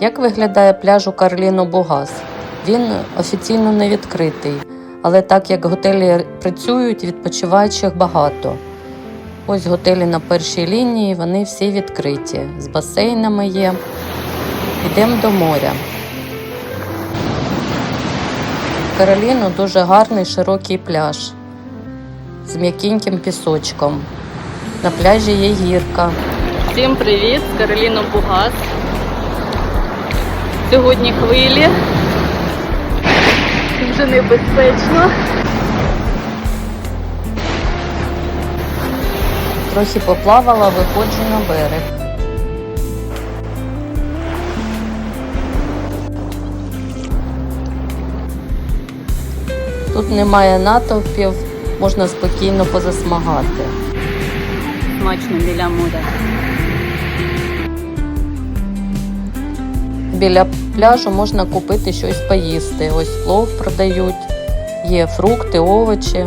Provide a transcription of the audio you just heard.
Як виглядає пляж у Карліно Бугас? Він офіційно не відкритий, але так як готелі працюють, відпочиваючих багато. Ось готелі на першій лінії, вони всі відкриті. З басейнами є. Йдемо до моря. В Кароліну дуже гарний широкий пляж з м'якеньким пісочком. На пляжі є гірка. Всім привіт Кароліно Бугас. Сьогодні хвилі. Дуже небезпечно. Трохи поплавала, виходжу на берег. Тут немає натовпів, можна спокійно позасмагати. Смачно біля моря. Біля пляжу можна купити щось поїсти. Ось плов продають, є фрукти, овочі.